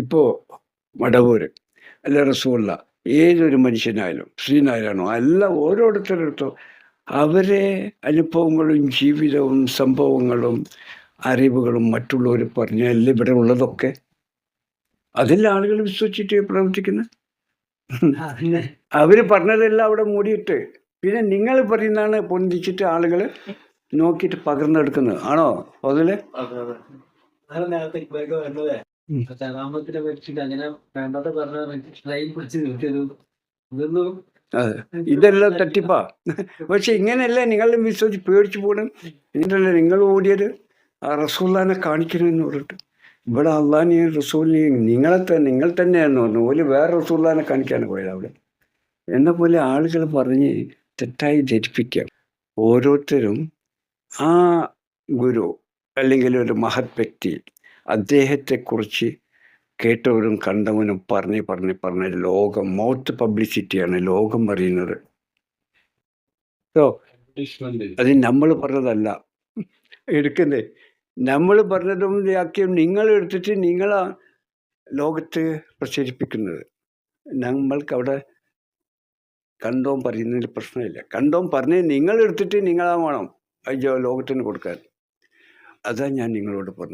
ഇപ്പോൾ മടവൂർ അല്ല റസൂള്ള ഏതൊരു മനുഷ്യനായാലും ശ്രീനാരായണോ അല്ല ഓരോരുത്തരെടുത്തോ അവരെ അനുഭവങ്ങളും ജീവിതവും സംഭവങ്ങളും അറിവുകളും മറ്റുള്ളവർ പറഞ്ഞല്ല ഇവിടെ ഉള്ളതൊക്കെ? അതിൽ ആളുകൾ വിശ്വസിച്ചിട്ട് പ്രവർത്തിക്കുന്നത് അവർ പറഞ്ഞതെല്ലാം അവിടെ മൂടിയിട്ട് പിന്നെ നിങ്ങൾ പറയുന്നതാണ് പൊന്തിച്ചിട്ട് ആളുകൾ നോക്കിയിട്ട് പകർന്നെടുക്കുന്നത്. ആണോ? അതിൽ അങ്ങനെ വേണ്ടാത്ത പറഞ്ഞ ട്രെയിൻ പിടിച്ച് നിർത്തിയത് ഇതൊന്നും അതെ. ഇതെല്ലാം തട്ടിപ്പാ. പക്ഷെ ഇങ്ങനെയല്ല നിങ്ങൾ വിശ്വസിച്ച് പേടിച്ചു പോകണം എന്നിട്ടല്ലേ നിങ്ങൾ ഓടിയത് ആ റസൂല്ലാനെ കാണിക്കണമെന്ന് പറഞ്ഞിട്ട്. ഇവിടെ അള്ളഹാനെയും റസൂലിനെയും നിങ്ങളെ തന്നെ നിങ്ങൾ തന്നെയാണെന്ന് പറഞ്ഞു. ഓൽ വേറെ റസൂല്ലാനെ കാണിക്കാണ് പോയത് അവിടെ. എന്ന പോലെ ആളുകൾ പറഞ്ഞ് തെറ്റായി ധരിപ്പിക്കാം. ഓരോരുത്തരും ആ ഗുരു അല്ലെങ്കിൽ ഒരു മഹത് വ്യക്തി അദ്ദേഹത്തെക്കുറിച്ച് കേട്ടവരും കണ്ടവനും പറഞ്ഞ് പറഞ്ഞ് പറഞ്ഞ് ലോകം മൗത്ത് പബ്ലിസിറ്റിയാണ് ലോകം അറിയുന്നത്. ഓ അത് നമ്മൾ പറഞ്ഞതല്ല. എടുക്കുന്നേ. നമ്മൾ പറഞ്ഞതും വാക്യം നിങ്ങൾ എടുത്തിട്ട് നിങ്ങളാ ലോകത്ത് പ്രചരിപ്പിക്കുന്നത്. നമ്മൾക്ക് അവിടെ കണ്ടോം പറയുന്നതിൽ പ്രശ്നമില്ല. കണ്ടോം പറഞ്ഞ് നിങ്ങൾ എടുത്തിട്ട് നിങ്ങളാ വേണം. അയ്യോ ലോകത്തിന് കൊടുക്കാൻ. അതാ ഞാൻ നിങ്ങളോട് പറഞ്ഞത്.